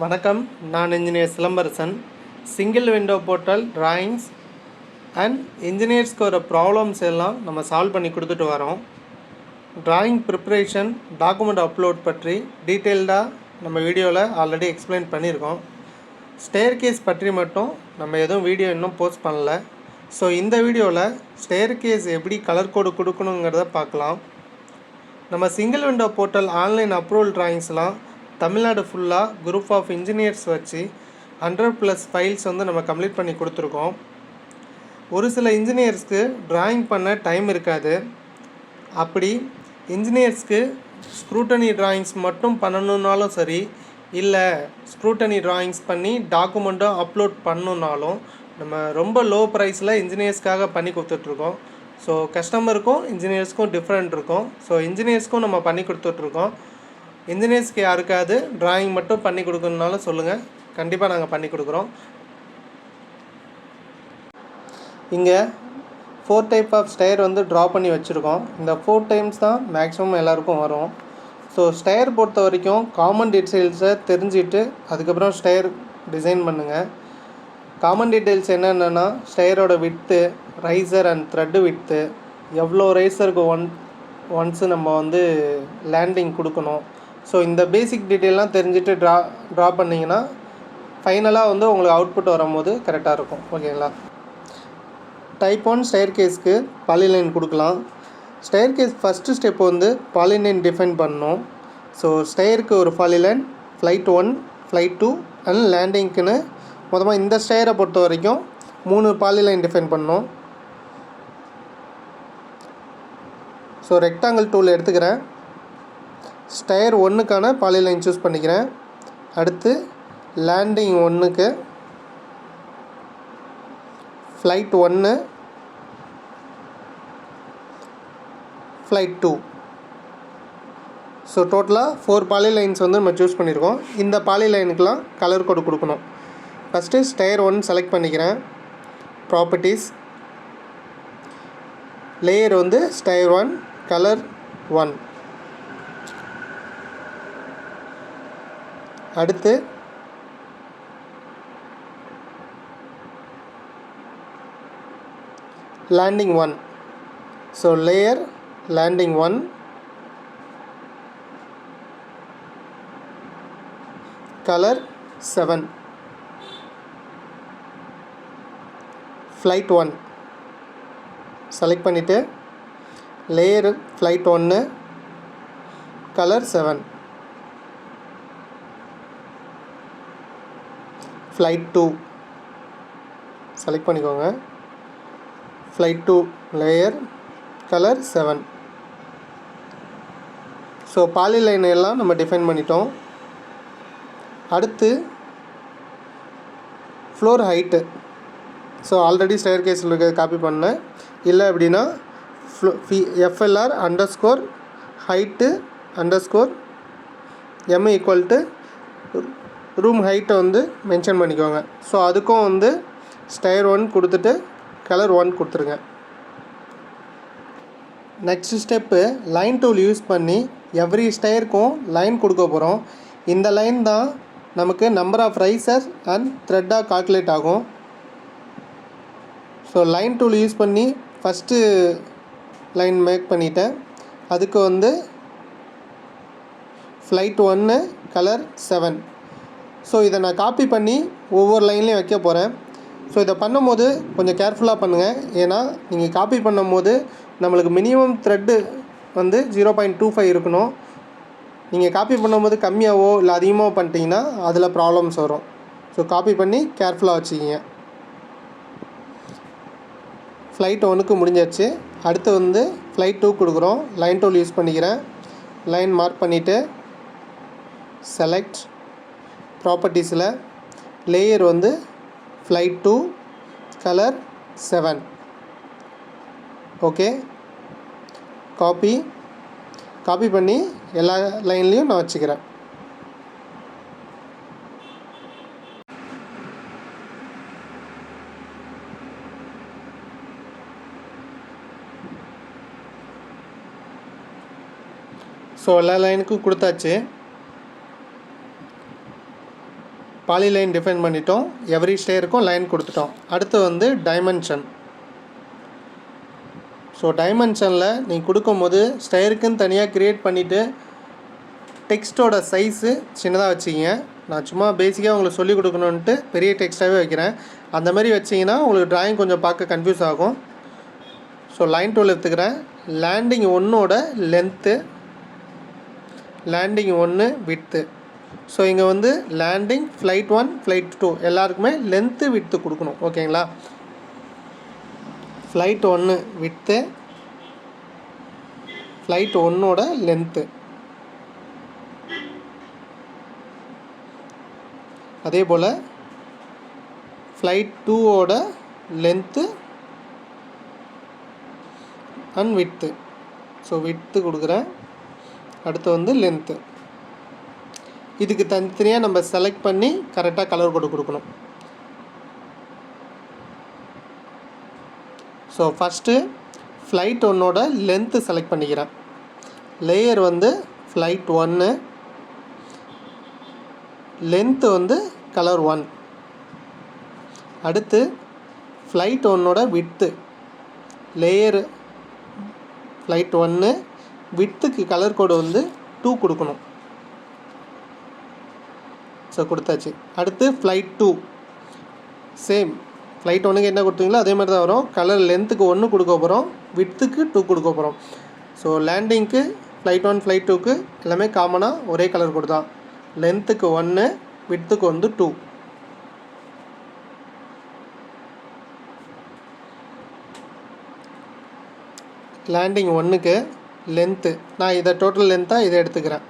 வணக்கம். நான் engineer Silambarasan. Single window portal drawings and இன்ஜினியர்ஸ்க்கு வர ப்ராப்ளம்ஸ் எல்லாம் நம்ம சால்வ் பண்ணி கொடுத்துட்டு வரோம். டிராயிங் ப்ரிப்ரேஷன் டாக்குமெண்ட் அப்லோட் பற்றி டீட்டெயில்டாக நம்ம வீடியோவில் ஆல்ரெடி எக்ஸ்பிளைன் பண்ணியிருக்கோம். ஸ்டேர் கேஸ் பற்றி மட்டும் நம்ம எதுவும் வீடியோ இன்னும் போஸ்ட் பண்ணல. ஸோ இந்த வீடியோவில் ஸ்டேர் கேஸ் எப்படி கலர் கோடு கொடுக்கணுங்கிறத பார்க்கலாம். நம்ம single window portal online approval டிராயிங்ஸ்லாம் Tamil Nadu ஃபுல்லாக குரூப் ஆஃப் இன்ஜினியர்ஸ் வச்சு ஹண்ட்ரட் ப்ளஸ் ஃபைல்ஸ் வந்து நம்ம கம்ப்ளீட் பண்ணி கொடுத்துருக்கோம். ஒரு சில இன்ஜினியர்ஸ்க்கு ட்ராயிங் பண்ண டைம் இருக்காது. அப்படி இன்ஜினியர்ஸ்க்கு ஸ்க்ரூட்டனி டிராயிங்ஸ் மட்டும் பண்ணணுன்னாலும் சரி இல்லை ஸ்க்ரூட்டனி டிராயிங்ஸ் பண்ணி டாக்குமெண்ட்டும் அப்லோட் பண்ணணுன்னாலும் நம்ம ரொம்ப லோ ப்ரைஸில் இன்ஜினியர்ஸ்க்காக பண்ணி கொடுத்துட்ருக்கோம். ஸோ கஸ்டமருக்கும் இன்ஜினியர்ஸ்க்கும் டிஃப்ரெண்ட் இருக்கும். ஸோ இன்ஜினியர்ஸ்க்கும் நம்ம பண்ணி கொடுத்துட்ருக்கோம். இன்ஜினியர்ஸ்க்கு யாருக்காவது டிராயிங் மட்டும் பண்ணி கொடுக்கணுன்னாலும் சொல்லுங்கள் கண்டிப்பாக நாங்கள் பண்ணி கொடுக்குறோம். இங்கே ஃபோர் டைப் ஆஃப் ஸ்டயர் வந்து ட்ரா பண்ணி வச்சுருக்கோம். இந்த ஃபோர் டைம்ஸ் தான் மேக்ஸிமம் எல்லாருக்கும் வரும். ஸோ ஸ்டயர் பொறுத்த வரைக்கும் காமன் டீட்டெயில்ஸை தெரிஞ்சுட்டு அதுக்கப்புறம் ஸ்டயர் டிசைன் பண்ணுங்கள் காமன் டீட்டெயில்ஸ் என்னென்னா ஸ்டயரோட width riser and tread width எவ்வளோ ரைசருக்கு ஒன் ஒன்ஸு நம்ம வந்து லேண்டிங் கொடுக்கணும். ஸோ இந்த பேசிக் டீட்டெயிலாம் தெரிஞ்சுட்டு ட்ரா ட்ரா பண்ணிங்கன்னா ஃபைனலாக வந்து உங்களுக்கு அவுட்புட் வரும்போது கரெக்டாக இருக்கும். ஓகேங்களா டைப் ஒன் ஸ்டயர் கேஸ்க்கு பாலிலைன் கொடுக்கலாம். ஸ்டயர் கேஸ் ஃபஸ்ட்டு ஸ்டெப் வந்து பாலிலைன் டிஃபைன் பண்ணணும். ஸோ ஸ்டயருக்கு ஒரு polyline flight one flight two and லேண்டிங்க்குன்னு மொத்தமாக இந்த ஸ்டயரை பொறுத்த வரைக்கும் மூணு பாலிலைன் டிஃபைன் பண்ணோம் ஸோ ரெக்டாங்கிள் டூல் எடுத்துக்கிறேன். ஸ்டயர் ஒன்றுக்கான பாலிலைன் சூஸ் பண்ணிக்கிறேன். அடுத்து லேண்டிங் ஒன்றுக்கு ஃப்ளைட் ஒன்று ஃப்ளைட் டூ. ஸோ டோட்டலாக ஃபோர் பாலி லைன்ஸ் வந்து நம்ம சூஸ் பண்ணியிருக்கோம் இந்த பாலி லைனுக்கெலாம் கலர் கோடு கொடுக்கணும். ஃபஸ்ட்டு ஸ்டயர் ஒன் செலக்ட் பண்ணிக்கிறேன். ப்ராப்பர்ட்டிஸ் லேயர் வந்து ஸ்டயர் ஒன் கலர் ஒன். அடுத்து landing one so layer landing one colour seven flight one select பண்ணிவிட்டு லேயர் ஃப்ளைட் ஒன்று colour seven flight two select பண்ணிக்கோங்க. Flight two layer colour seven so polyline எல்லாம் நம்ம define பண்ணிட்டோம். அடுத்து floor height so already stair கேஸில் இருக்க copy பண்ணேன் இல்லை அப்படின்னா ஃப்ளோ ஃபி FLR underscore height underscore M equal to room ஹைட்டை வந்து மென்ஷன் பண்ணிக்கோங்க. ஸோ அதுக்கும் வந்து ஸ்டைர் ஒன் கொடுத்துட்டு கலர் ஒன் கொடுத்துருங்க. Next step line tool use பண்ணி எவ்ரி ஸ்டையருக்கும் லைன் கொடுக்க போகிறோம் இந்த லைன் தான் நமக்கு நம்பர் ஆஃப் ரைசர் அண்ட் த்ரெட்டாக கால்குலேட் ஆகும். ஸோ லைன் டூல் யூஸ் பண்ணி ஃபஸ்ட்டு லைன் மேக் பண்ணிட்டேன். அதுக்கு வந்து ஃப்ளைட் ஒன்று கலர் செவன் ஸோ இதை நான் காப்பி பண்ணி ஒவ்வொரு லைன்லேயும் வைக்க போகிறேன் ஸோ இதை பண்ணும்போது கொஞ்சம் கேர்ஃபுல்லாக பண்ணுங்கள் ஏன்னா நீங்கள் காப்பி பண்ணும்போது நம்மளுக்கு மினிமம் த்ரெட்டு வந்து ஜீரோ பாயிண்ட் டூ ஃபைவ் இருக்கணும். நீங்கள் காப்பி பண்ணும்போது கம்மியாகவோ இல்லை அதிகமாக பண்ணிட்டீங்கன்னா அதில் ப்ராப்ளம்ஸ் வரும். ஸோ காப்பி பண்ணி கேர்ஃபுல்லாக வச்சுக்கிங்க. ஃப்ளைட் ஒன்றுக்கு முடிஞ்சாச்சு. அடுத்து வந்து ஃப்ளைட் டூ கொடுக்குறோம். லைன் டூல் யூஸ் பண்ணிக்கிறேன். லைன் மார்க் பண்ணிவிட்டு செலக்ட் ப்ராப்பர்ட்டிஸில் லேயர் வந்து flight two colour seven okay copy copy பண்ணி எல்லா லைன்லேயும் நான் வச்சுக்கிறேன். ஸோ எல்லா லைனுக்கும் கொடுத்தாச்சு. பாலி லைன் டிஃபைன் பண்ணிட்டோம். எவ்ரி ஸ்டேருக்கும் லைன் கொடுத்துட்டோம். அடுத்து வந்து டைமென்ஷன் ஸோ டைமென்ஷனில் நீங்கள் கொடுக்கும்போது ஸ்டேருக்குன்னு தனியாக க்ரியேட் பண்ணிவிட்டு டெக்ஸ்ட்டோட சைஸு சின்னதாக வச்சிங்க நான் சும்மா பேசிக்காக உங்களுக்கு சொல்லிக் கொடுக்கணுன்ட்டு பெரிய டெக்ஸ்ட்டாகவே வைக்கிறேன். அந்த மாதிரி வச்சிங்கன்னா உங்களுக்கு ட்ராயிங் கொஞ்சம் பார்க்க கன்ஃபியூஸ் ஆகும். ஸோ லைன் டூல் எடுத்துக்கிறேன். லேண்டிங் ஒன்னோட லென்த்து லேண்டிங் ஒன்று விட்த்து ஸோ இங்கே வந்து landing flight one flight two எல்லாருக்குமே லென்த்து விட்த்து கொடுக்கணும். ஓகேங்களா ஃப்ளைட் ஒன்று விட்டு ஃப்ளைட் ஒன்னோட லென்த்து அதே போல் ஃப்ளைட் டூவோட length and width so width கொடுக்குறேன். அடுத்து வந்து லென்த்து இதுக்கு தனித்தனியாக நம்ம செலக்ட் பண்ணி கரெக்டாக கலர் கோடு கொடுக்கணும். ஸோ ஃபஸ்ட்டு ஃப்ளைட் ஒன்னோட லென்த்து செலக்ட் பண்ணிக்கிறேன். லேயர் வந்து ஃப்ளைட் ஒன்று லென்த்து வந்து கலர் ஒன் அடுத்து ஃப்ளைட் ஒன்னோட வித்து லேயர் ஃப்ளைட் ஒன்று வித்துக்கு கலர் கோடு வந்து டூ கொடுக்கணும். ஸோ கொடுத்தாச்சு. அடுத்து ஃப்ளைட் டூ சேம் ஃப்ளைட் ஒன்றுக்கு என்ன கொடுத்தீங்களோ அதே மாதிரி தான் வரும். கலர் லென்த்துக்கு ஒன்று கொடுக்க போகிறோம் விட்த்துக்கு டூ கொடுக்க போகிறோம் ஸோ லேண்டிங்க்கு ஃப்ளைட் ஒன் ஃப்ளைட் டூக்கு எல்லாமே காமனாக ஒரே கலர் கொடுத்தான். லென்த்துக்கு ஒன்று விட்த்துக்கு வந்து டூ லேண்டிங் ஒன்றுக்கு லென்த்து நான் இதை டோட்டல் லென்த்தாக இதை எடுத்துக்கிறேன்.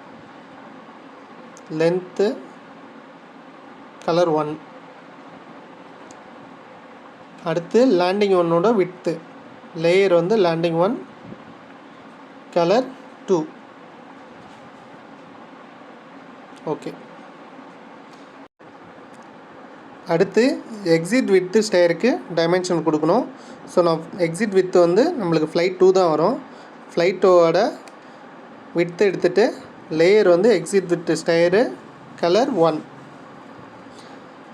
லென்த்து கலர் ஒன் அடுத்து லேண்டிங் ஒன்னோட விட்த்து லேயர் வந்து landing one colour two okay அடுத்து எக்ஸிட் வித்து ஸ்டேருக்கு டைமென்ஷன் கொடுக்கணும். ஸோ நான் எக்ஸிட் வித்து வந்து நம்மளுக்கு ஃப்ளைட் டூ தான் வரும். ஃப்ளைட்டோட வித்து எடுத்துகிட்டு லேயர் வந்து exit width stair colour one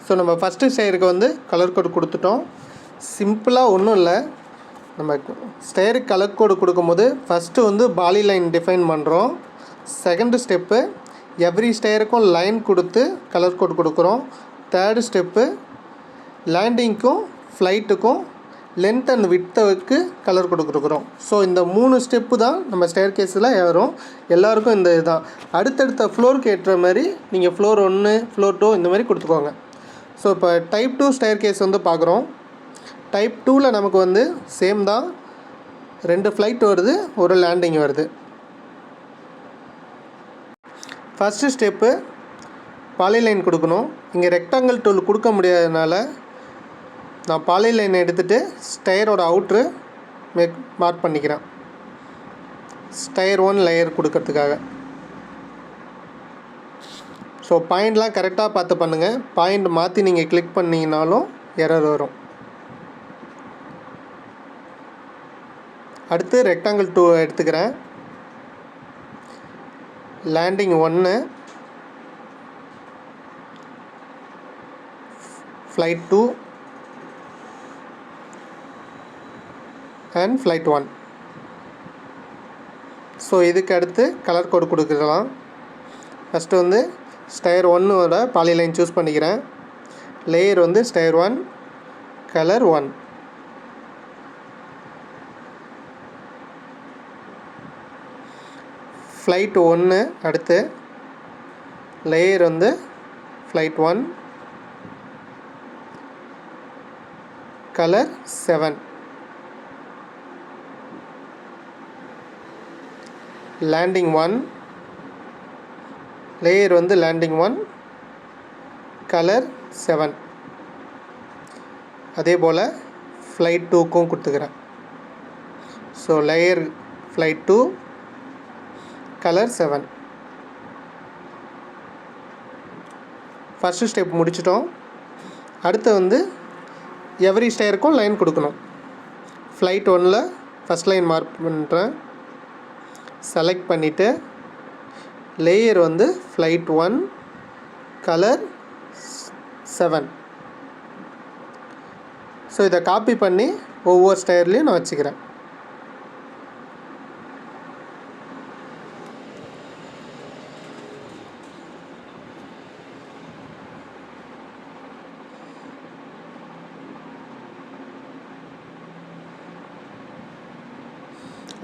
so நம்ம ஃபஸ்ட்டு ஸ்டேருக்கு வந்து கலர் கோடு கொடுத்துட்டோம். சிம்பிளாக ஒன்றும் இல்லை. நம்ம ஸ்டேருக்கு கலர் கோடு கொடுக்கும்போது ஃபஸ்ட்டு வந்து பாலி லைன் டிஃபைன் பண்ணுறோம் செகண்டு ஸ்டெப்பு எவ்ரி ஸ்டேருக்கும் லைன் கொடுத்து கலர் கோட் கொடுக்குறோம். தேர்டு ஸ்டெப்பு லேண்டிங்க்கும் ஃப்ளைட்டுக்கும் லென்த் அண்ட் விட்டவுக்கு கலர் கொடுக்குறோம். ஸோ இந்த மூணு ஸ்டெப்பு தான் நம்ம ஸ்டேர் கேஸில் ஏறும் எல்லாருக்கும் இந்த இதுதான். அடுத்தடுத்த ஃப்ளோருக்கு ஏற்ற மாதிரி நீங்கள் ஃப்ளோர் ஒன்று ஃப்ளோர் டூ இந்த மாதிரி கொடுத்துக்கோங்க. ஸோ இப்போ டைப் டூ ஸ்டேர் கேஸ் வந்து பார்க்குறோம். டைப் டூவில் நமக்கு வந்து சேம் தான். ரெண்டு ஃப்ளைட் வருது ஒரு லேண்டிங் வருது. ஃபஸ்ட்டு ஸ்டெப்பு பாலை லைன் கொடுக்கணும். இங்கே ரெக்டாங்கிள் டூல் கொடுக்க முடியாததுனால நான் பாலை லைன் எடுத்துகிட்டு ஸ்டயரோட அவுட்ரு மேக் மார்க் பண்ணிக்கிறேன். ஸ்டயர் ஒன் லேயர் கொடுக்கறதுக்காக. ஸோ பாயிண்ட்லாம் கரெக்டாக பார்த்து பண்ணுங்கள் பாயிண்ட் மாற்றி நீங்கள் கிளிக் பண்ணிங்கனாலும் எரர் வரும். அடுத்து ரெக்டாங்கிள் டூ எடுத்துக்கிறேன். லேண்டிங் ஒன்று flight two and flight one so இதுக்கு அடுத்து கலர் கோடு கொடுக்கலாம். ஃபஸ்ட்டு வந்து ஸ்டயர் ஒன்னோட பாலி லைன் சூஸ் பண்ணிக்கிறேன். லேயர் வந்து stair one colour one flight ஒன்று அடுத்து லேயர் வந்து flight one colour seven landing one layer வந்து லேண்டிங் ஒன் கலர் செவன் அதே போல் ஃப்ளைட் டூக்கும் கொடுத்துக்கிறேன். So layer flight two colour seven first step முடிச்சிட்டோம். அடுத்து வந்து எவ்ரி ஸ்டேருக்கும் லைன் கொடுக்கணும். ஃப்ளைட் ஒன்னில் ஃபஸ்ட் லைன் மார்க் பண்ணுறேன் செலக்ட் பண்ணிவிட்டு லேயர் வந்து flight one colour seven so இதை காப்பி பண்ணி ஒவ்வொரு ஸ்டயர்லேயும் நான் வச்சுக்கிறேன்.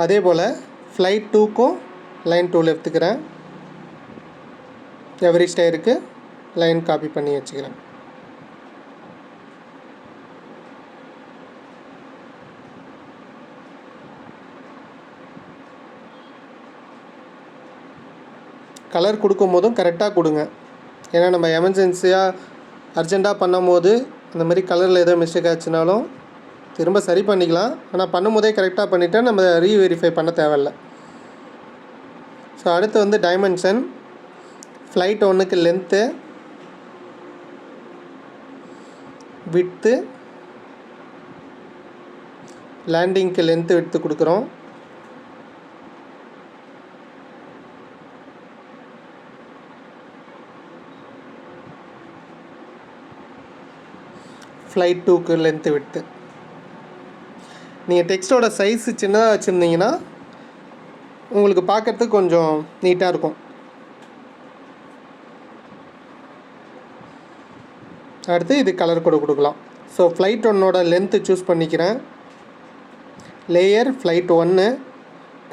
அதே போல் ஃப்ளைட் டூக்கும் லைன் டூவில் எடுத்துக்கிறேன். எவரி ஸ்டயருக்கு லைன் காப்பி பண்ணி வச்சுக்கிறேன். கலர் கொடுக்கும் போதும் கரெக்டாக கொடுங்க. ஏன்னா நம்ம எமர்ஜென்சியாக அர்ஜெண்ட்டாக பண்ணும் போது அந்த மாதிரி கலரில் ஏதோ மிஸ்டேக் ஆச்சுனாலும் திரும்ப சரி பண்ணிக்கலாம். ஆனால் பண்ணும் போதே கரெக்டாக பண்ணிவிட்டால் நம்ம ரீவெரிஃபை பண்ண தேவையில்ல. ஸோ அடுத்து வந்து டைமென்ஷன் ஃப்ளைட் ஒன்றுக்கு லென்த்து விட்த்து லேண்டிங்க்கு லென்த்து விட்த்து கொடுக்குறோம். ஃப்ளைட் டூக்கு லென்த்து விட்த்து நீங்கள் டெக்ஸ்ட்டோட சைஸு சின்னதாக வச்சுருந்தீங்கன்னா உங்களுக்கு பார்க்கறதுக்கு கொஞ்சம் நீட்டாக இருக்கும். அடுத்து இது கலர் கூட கொடுக்கலாம். ஸோ ஃப்ளைட் ஒன்னோட லென்த்து சூஸ் பண்ணிக்கிறேன். லேயர் ஃப்ளைட் ஒன்று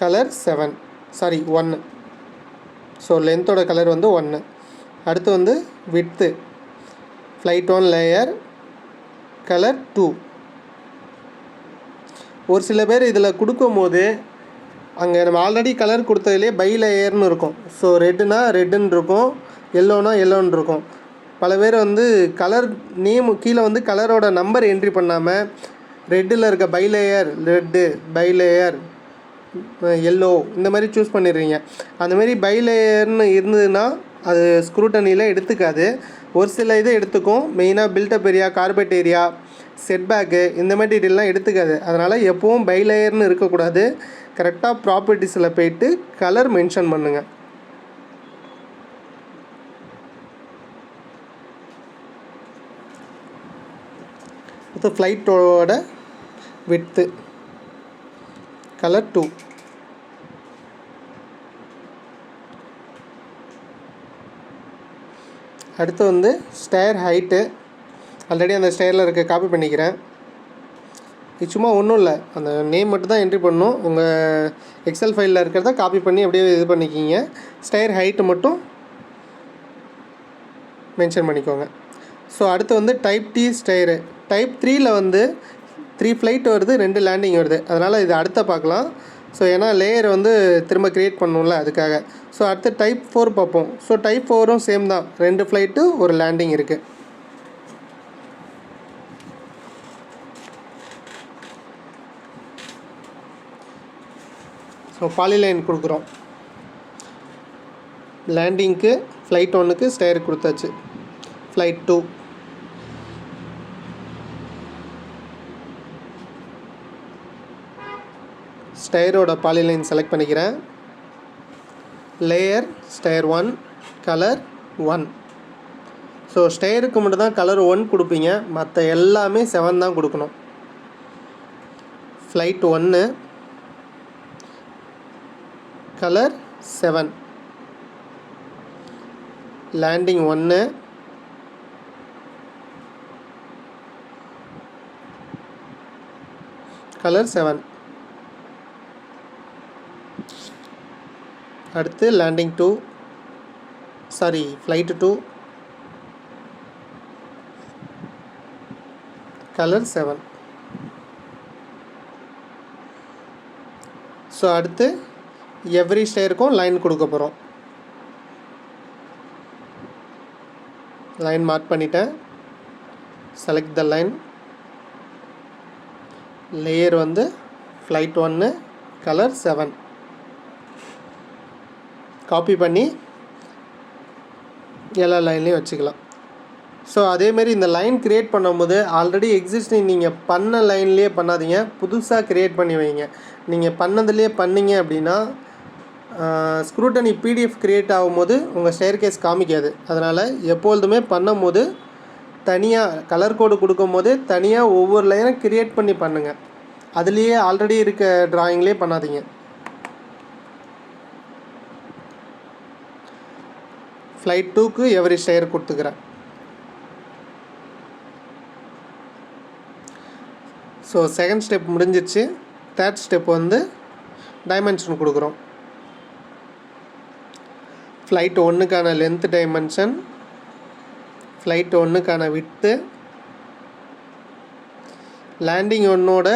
கலர் செவன் சாரி ஒன்று ஸோ லென்த்தோட கலர் வந்து ஒன்று அடுத்து வந்து width flight one layer colour two ஒரு சில பேர் இதில் கொடுக்கும்போது அங்கே நம்ம ஆல்ரெடி கலர் கொடுத்ததுலேயே பை லேயர்னு இருக்கும். ஸோ ரெட்டுனா ரெட்டுன்னு இருக்கும். எல்லோனா எல்லோன்னு இருக்கும். பல பேர் வந்து கலர் நேம் கீழே வந்து கலரோட நம்பர் என்ட்ரி பண்ணாமல் ரெட்டில் இருக்க பைலேயர் ரெட்டு பைலேயர் எல்லோ இந்த மாதிரி சூஸ் பண்ணிடுறீங்க. அந்த மாதிரி இருந்ததுன்னா அது ஸ்க்ரூட்டனியில் எடுத்துக்காது. ஒரு சில இதை எடுத்துக்கும். மெயினாக built up area carpet area setback இந்த மெட்டீரியல்லாம் எடுத்துக்காது. அதனால் எப்போவும் பைலேயர்னு இருக்கக்கூடாது. கரெக்டாக ப்ராப்பர்ட்டிஸில் போயிட்டு கலர் மென்ஷன் பண்ணுங்கள் அடுத்து ஃப்ளைட்டோட விட்த்து கலர் டூ அடுத்து வந்து ஸ்டேர் ஹைட்டு ஆல்ரெடி அந்த ஸ்டேரில் இருக்க காப்பி பண்ணிக்கிறேன். இது சும்மா ஒன்றும் இல்லை. அந்த நேம் மட்டும் தான் என்ட்ரி பண்ணும் உங்கள் எக்ஸல் ஃபைலில் இருக்கிறத காப்பி பண்ணி அப்படியே இது பண்ணிக்கிங்க. ஸ்டேர் ஹைட்டு மட்டும் மென்ஷன் பண்ணிக்கோங்க. ஸோ அடுத்து வந்து டைப் டி ஸ்டைரு டைப் த்ரீயில் வந்து த்ரீ ஃப்ளைட் வருது ரெண்டு லேண்டிங் வருது. அதனால் இது அடுத்த பார்க்கலாம். ஸோ ஏன்னா லேயர் வந்து திரும்ப க்ரியேட் பண்ணணும்ல அதுக்காக. ஸோ அடுத்து டைப் ஃபோர் பார்ப்போம். ஸோ டைப் ஃபோரும் சேம் தான். ரெண்டு ஃப்ளைட்டு ஒரு லேண்டிங் இருக்குது ஸோ பாலிலைன் கொடுக்குறோம். லேண்டிங்க்கு ஃப்ளைட் ஒன்றுக்கு ஸ்டேர் கொடுத்தாச்சு. ஃப்ளைட் டூ ஸ்டைரோட பாலிலைன் செலக்ட் பண்ணிக்கிறேன். Layer stair one colour one so ஸ்டைருக்கு மட்டும் தான் கலர் ஒன் கொடுப்பீங்க. மற்ற எல்லாமே செவன் தான் கொடுக்கணும். ஃப்ளைட் ஒன்று கலர் செவன் லேண்டிங் ஒன்று கலர் செவன் அடுத்து landing two sorry flight two colour seven so அடுத்து எவ்ரி ஸ்டேருக்கும் லைன் கொடுக்க போகிறோம் லைன் மார்க் பண்ணிட்டேன். செலக்ட் த லைன் லேயர் வந்து ஃப்ளைட் ஒன்று கலர் செவன் காப்பி பண்ணி எல்லா லைன்லேயும் வச்சுக்கலாம். ஸோ அதேமாரி இந்த லைன் க்ரியேட் பண்ணும்போது ஆல்ரெடி எக்ஸிஸ்டிங் நீங்கள் பண்ண லைன்லேயே பண்ணாதீங்க. புதுசாக க்ரியேட் பண்ணி வைங்க. நீங்கள் பண்ணதுலேயே பண்ணீங்க அப்படின்னா ஸ்க்ரூட்டனி பிடிஎஃப் க்ரியேட் ஆகும்போது உங்கள் ஸ்டேர் கேஸ் காமிக்காது. அதனால் எப்பொழுதுமே பண்ணும்போது தனியாக கலர் கோடு கொடுக்கும்போது தனியாக ஒவ்வொரு லைனை க்ரியேட் பண்ணி பண்ணுங்கள் அதுலேயே ஆல்ரெடி இருக்க ட்ராயிங்லேயே பண்ணாதீங்க. ஃப்ளைட் டூக்கு எவரி ஷேர் கொடுத்துக்கிறேன். ஸோ செகண்ட் ஸ்டெப் முடிஞ்சிச்சு. தேர்ட் ஸ்டெப் வந்து டைமென்ஷன் கொடுக்குறோம். ஃப்ளைட் ஒன்றுக்கான லென்த் டைமென்ஷன் ஃப்ளைட் ஒன்றுக்கான விட்டு லேண்டிங் ஒன்னோட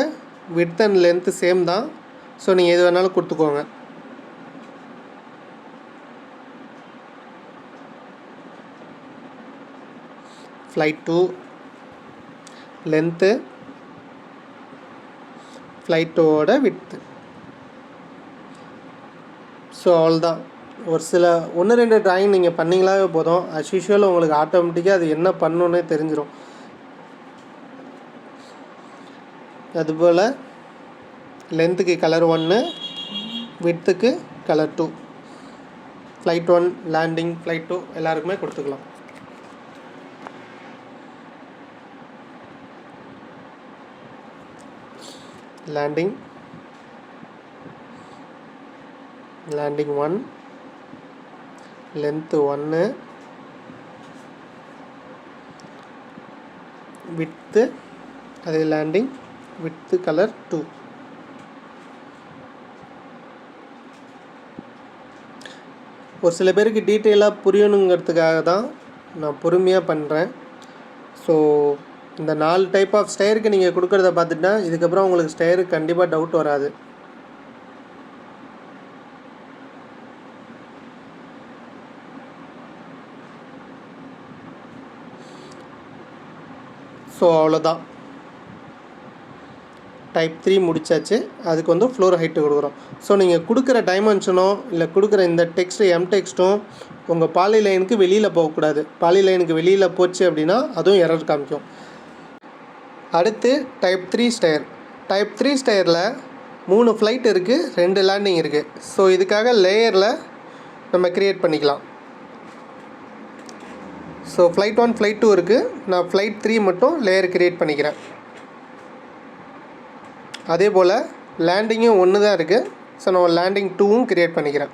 வித் அண்ட் லென்த்து சேம் தான். ஸோ நீங்கள் எது வேணாலும் கொடுத்துக்கோங்க. ஃப்ளைட் டூ லென்த்து ஃப்ளைட்டோட விட்த்து ஸோ அவ்வளோதான் ஒரு சில ஒன்று ரெண்டு ட்ராயிங் நீங்கள் பண்ணிங்களாவே போதும். அஸ் யூஷுவல் உங்களுக்கு ஆட்டோமேட்டிக்காக அது என்ன பண்ணணுன்னே தெரிஞ்சிடும் அதுபோல் லென்த்துக்கு கலர் ஒன்று வித்துக்கு colour two flight one landing flight two எல்லாருக்குமே கொடுத்துக்கலாம். Landing. Landing 1 length 1 width. அதே landing. Width color 2 ஒரு சில பேருக்கு டீட்டெயிலாக புரியணுங்கிறதுக்காக தான் நான் பொறுமையாக பண்ணுறேன் ஸோ இந்த நாலு டைப் ஆஃப் ஸ்டேருக்கு நீங்கள் கொடுக்குறத பார்த்துட்டா இதுக்கப்புறம் உங்களுக்கு ஸ்டேருக்கு கண்டிப்பாக டவுட் வராது. ஸோ அவ்வளோதான் டைப் த்ரீ முடிச்சாச்சு. அதுக்கு வந்து ஃப்ளோர் ஹைட்டு கொடுக்குறோம். ஸோ நீங்கள் கொடுக்குற டைமென்ஷனோ இல்லை கொடுக்குற இந்த டெக்ஸ்ட்டு எம் டெக்ஸ்ட்டும் உங்கள் பாலி லைனுக்கு வெளியில் போகக்கூடாது. பாலி லைனுக்கு வெளியில் போச்சு அப்படின்னா அதுவும் எரர் காமிக்கும். அடுத்து type three stair type three ஸ்டயரில் மூணு ஃப்ளைட் இருக்குது ரெண்டு லேண்டிங் இருக்குது ஸோ இதுக்காக லேயரில் நம்ம க்ரியேட் பண்ணிக்கலாம். So flight one flight two இருக்குது நான் ஃப்ளைட் த்ரீ மட்டும் லேயர் க்ரியேட் பண்ணிக்கிறேன். அதே போல் லேண்டிங்கும் ஒன்று தான் இருக்குது ஸோ நான் லேண்டிங் டூவும் க்ரியேட் பண்ணிக்கிறேன்.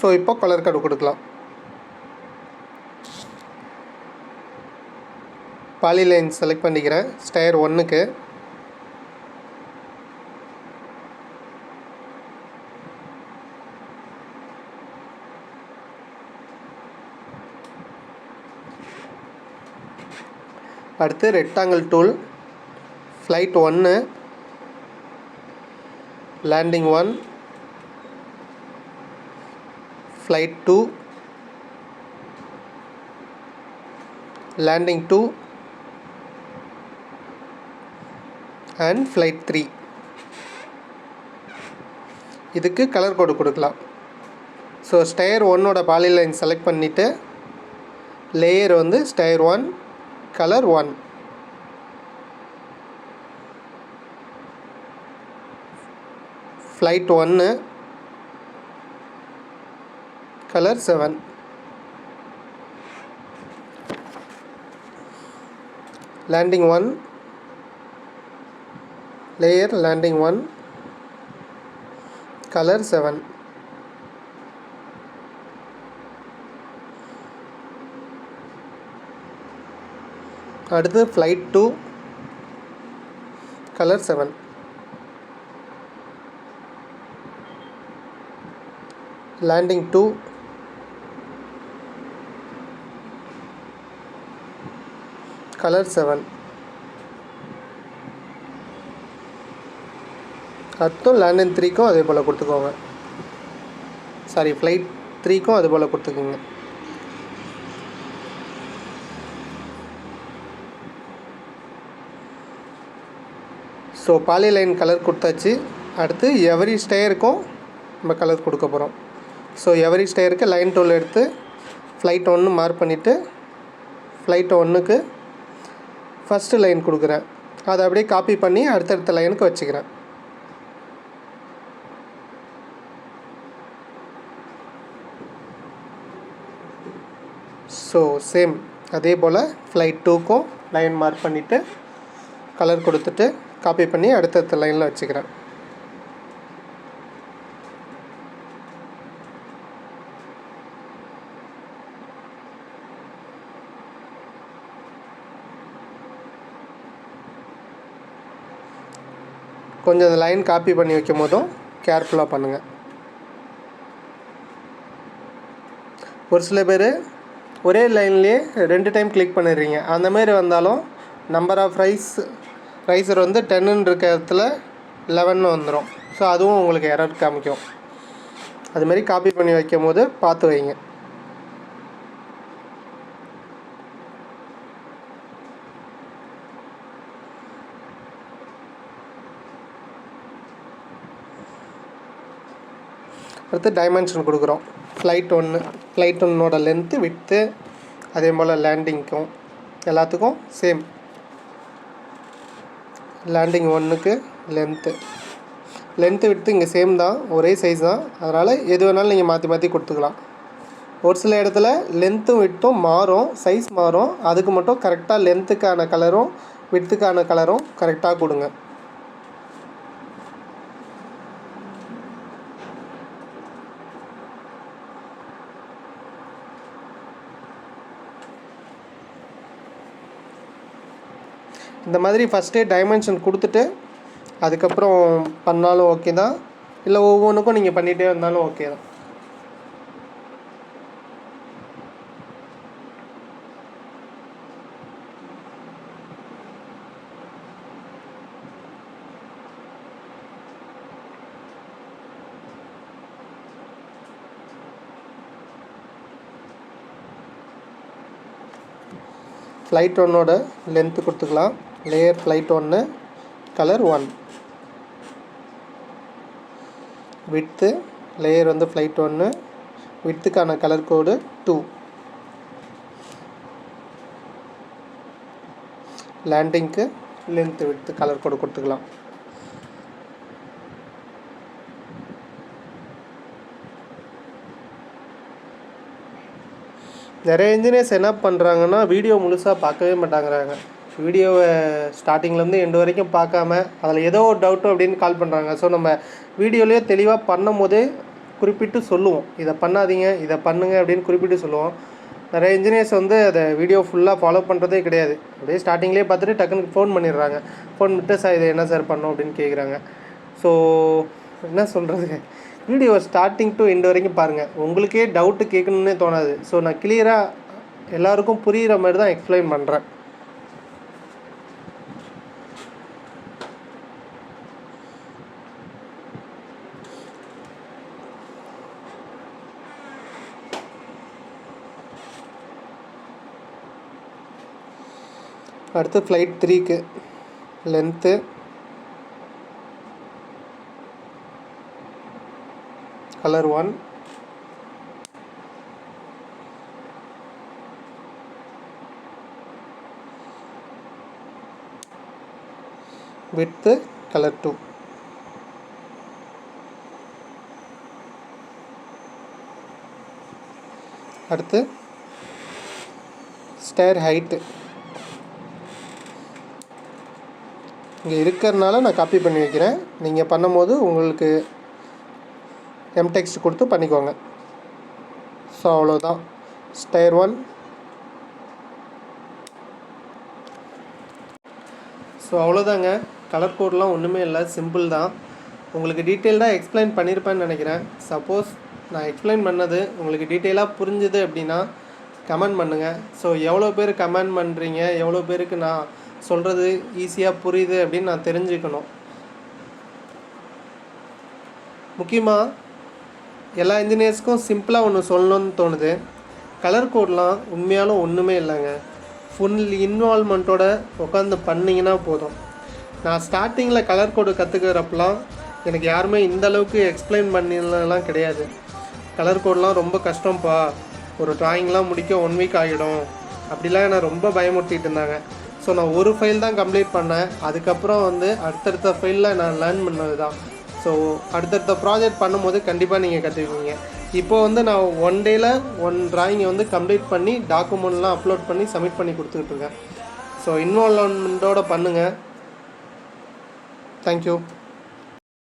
ஸோ இப்போ கலர் கார்டு கொடுக்கலாம். பாலி லைன் செலக்ட் பண்ணிக்கிறேன். ஸ்டயர் ஒன்றுக்கு அடுத்து ரெக்டாங்கிள் டூல் ஃப்ளைட் ஒன்று landing one flight two landing two and flight three இதுக்கு கலர் கோடு கொடுக்கலாம். ஸோ ஸ்டயர் ஒன்னோட பாலி லைன் செலக்ட் பண்ணிவிட்டு லேயர் வந்து stair one colour one flight ஒன்று colour seven landing one layer landing one colour seven அடுத்து flight two colour seven landing two colour seven கத்தும் landing த்ரீக்கும் அதே போல் கொடுத்துக்கோங்க. சாரி ஃப்ளைட் த்ரீக்கும் அதே போல் கொடுத்துக்கோங்க. ஸோ பாலி லைன் கலர் கொடுத்தாச்சு. அடுத்து எவரி ஸ்டேயருக்கும் நம்ம கலர் கொடுக்க போகிறோம் ஸோ எவரி ஸ்டேயருக்கு லைன் டூல் எடுத்து ஃப்ளைட் ஒன்று மார்க் பண்ணிவிட்டு ஃப்ளைட் ஒன்றுக்கு ஃபஸ்ட்டு லைன் கொடுக்குறேன். அதை அப்படியே காப்பி பண்ணி அடுத்தடுத்த லைனுக்கு வச்சுக்கிறேன். ஸோ சேம் அதே போல் ஃப்ளைட் டூக்கும் லைன் மார்க் பண்ணிவிட்டு கலர் கொடுத்துட்டு காப்பி பண்ணி அடுத்தடுத்த லைனில் வச்சுக்கிறேன். கொஞ்சம் அந்த லைன் காப்பி பண்ணி வைக்கும் போதும் கேர்ஃபுல்லாக பண்ணுங்கள் ஒரு சில பேர் ஒரே லைன்லேயே ரெண்டு டைம் கிளிக் பண்ணிடுறீங்க. அந்த மாதிரி வந்தாலும் நம்பர் ஆஃப் ரைஸ் ரைஸர் வந்து டென்னுன்னு இருக்க இடத்துல லெவன்னு வந்துடும் ஸோ அதுவும் உங்களுக்கு எரர் காமிக்கும். அதுமாரி காப்பி பண்ணி வைக்கும் போது பார்த்து வைங்க. அடுத்து டைமென்ஷன் கொடுக்குறோம். ஃப்ளைட் ஒன்று ஃப்ளைட் ஒன்னோட லென்த்து விட்டு அதே போல் லேண்டிங்க்கும் எல்லாத்துக்கும் சேம் லேண்டிங் ஒன்றுக்கு லென்த்து லென்த்து விட்டு இங்கே சேம் தான். ஒரே சைஸ் தான். அதனால் எது வேணாலும் நீங்கள் மாற்றி மாற்றி கொடுத்துக்கலாம். ஒரு சில இடத்துல லென்த்தும் விட்டும் மாறும் சைஸ் மாறும். அதுக்கு மட்டும் கரெக்டாக லென்த்துக்கான கலரும் விட்டுக்கான கலரும் கரெக்டாக கொடுங்க. இந்த மாதிரி ஃபஸ்ட்டே டைமென்ஷன் கொடுத்துட்டு அதுக்கப்புறம் பண்ணாலும் ஓகே தான். இல்லை ஒவ்வொன்றுக்கும் நீங்கள் பண்ணிகிட்டே வந்தாலும் ஓகே தான். ஃப்ளைட் ஒன்னோட லென்த்து கொடுத்துக்கலாம். லேயர் ஃப்ளைட் ஒன்று கலர் ஒன் விட்த்து லேயர் வந்து ஃப்ளைட் ஒன்று விட்த்துக்கான கலர் கோடு டூ லேண்டிங்க்கு லென்த்து விட்த்து கலர் கோடு கொடுத்துக்கலாம். நிறைய இன்ஜினியர்ஸ் என்ன பண்ணுறாங்கன்னா வீடியோ முழுசாக பார்க்கவே மாட்டாங்கிறாங்க. வீடியோவை ஸ்டார்டிங்லேருந்து எண்டு வரைக்கும் பார்க்காம அதில் ஏதோ ஒரு டவுட்டு அப்படின்னு கால் பண்ணுறாங்க ஸோ நம்ம வீடியோலேயே தெளிவாக பண்ணும் போதே குறிப்பிட்டு சொல்லுவோம். இதை பண்ணாதீங்க இதை பண்ணுங்க அப்படின்னு குறிப்பிட்டு சொல்லுவோம். நிறைய இன்ஜினியர்ஸ் வந்து அதை வீடியோ ஃபுல்லாக ஃபாலோ பண்ணுறதே கிடையாது. அப்படியே ஸ்டார்டிங்லேயே பார்த்துட்டு டக்குன்னு ஃபோன் பண்ணிடுறாங்க. ஃபோன் விட்டு சார் இதை என்ன சார் பண்ணோம்? அப்படின்னு கேட்குறாங்க ஸோ என்ன சொல்கிறது வீடியோ ஸ்டார்டிங் டு எண்டு வரைக்கும் பாருங்கள் உங்களுக்கே டவுட்டு கேட்கணுன்னே தோணாது. ஸோ நான் கிளியராக எல்லாருக்கும் புரிகிற மாதிரி தான் எக்ஸ்பிளைன் பண்ணுறேன் அடுத்து ஃப்ளைட் த்ரீக்கு length colour one width colour two அடுத்து ஸ்டேர் ஹைட்டு இங்கே இருக்கிறனால நான் காப்பி பண்ணி வைக்கிறேன். நீங்கள் பண்ணும்போது உங்களுக்கு எம்டெக்ஸ்ட் கொடுத்து பண்ணிக்கோங்க. ஸோ அவ்வளோதான் ஸ்டேர் ஒன் ஸோ அவ்வளோதாங்க கலர் கோட்லாம் ஒன்றுமே இல்லை. சிம்பிள் தான். உங்களுக்கு டீட்டெயில்டாக எக்ஸ்பிளைன் பண்ணியிருப்பேன்னு நினைக்கிறேன். சப்போஸ் நான் எக்ஸ்பிளைன் பண்ணது உங்களுக்கு டீட்டெயிலாக புரிஞ்சுது அப்படின்னா கமெண்ட் பண்ணுங்கள் ஸோ எவ்வளோ பேர் கமெண்ட் பண்ணுறீங்க எவ்வளோ பேருக்கு நான் சொல்கிறது ஈஸியாக புரியுது அப்படின்னு நான் தெரிஞ்சுக்கணும். முக்கியமாக எல்லா இன்ஜினியர்ஸ்க்கும் சிம்பிளாக ஒன்று சொல்லணும்னு தோணுது. கலர் கோட்லாம் உண்மையாலும் ஒன்றுமே இல்லைங்க. ஃபுல் இன்வால்மெண்ட்டோட உட்காந்து பண்ணிங்கன்னா போதும். நான் ஸ்டார்டிங்கில் கலர் கோடு கற்றுக்கிறப்பெல்லாம் எனக்கு யாருமே இந்த அளவுக்கு எக்ஸ்பிளைன் பண்ணிலாம் கிடையாது. கலர் கோட்லாம் ரொம்ப கஷ்டம்ப்பா ஒரு ட்ராயிங்லாம் முடிக்க ஒன் வீக் ஆகிடும். அப்படிலாம் என்னை ரொம்ப பயமுறுத்திட்டு இருந்தாங்க. ஸோ நான் ஒரு ஃபைல் தான் கம்ப்ளீட் பண்ணேன். அதுக்கப்புறம் வந்து அடுத்தடுத்த ஃபைலில் நான் லேர்ன் பண்ணது தான் ஸோ அடுத்தடுத்த ப்ராஜெக்ட் பண்ணும்போது கண்டிப்பாக நீங்கள் கற்றுக்குவீங்க இப்போ வந்து நான் ஒன் டேயில் ஒன் ட்ராயிங்கை வந்து கம்ப்ளீட் பண்ணி டாக்குமெண்ட்லாம் அப்லோட் பண்ணி சப்மிட் பண்ணி கொடுத்துக்கிட்டு இருக்கேன். ஸோ இன்வால்மெண்ட்டோடு பண்ணுங்கள் தேங்க்யூ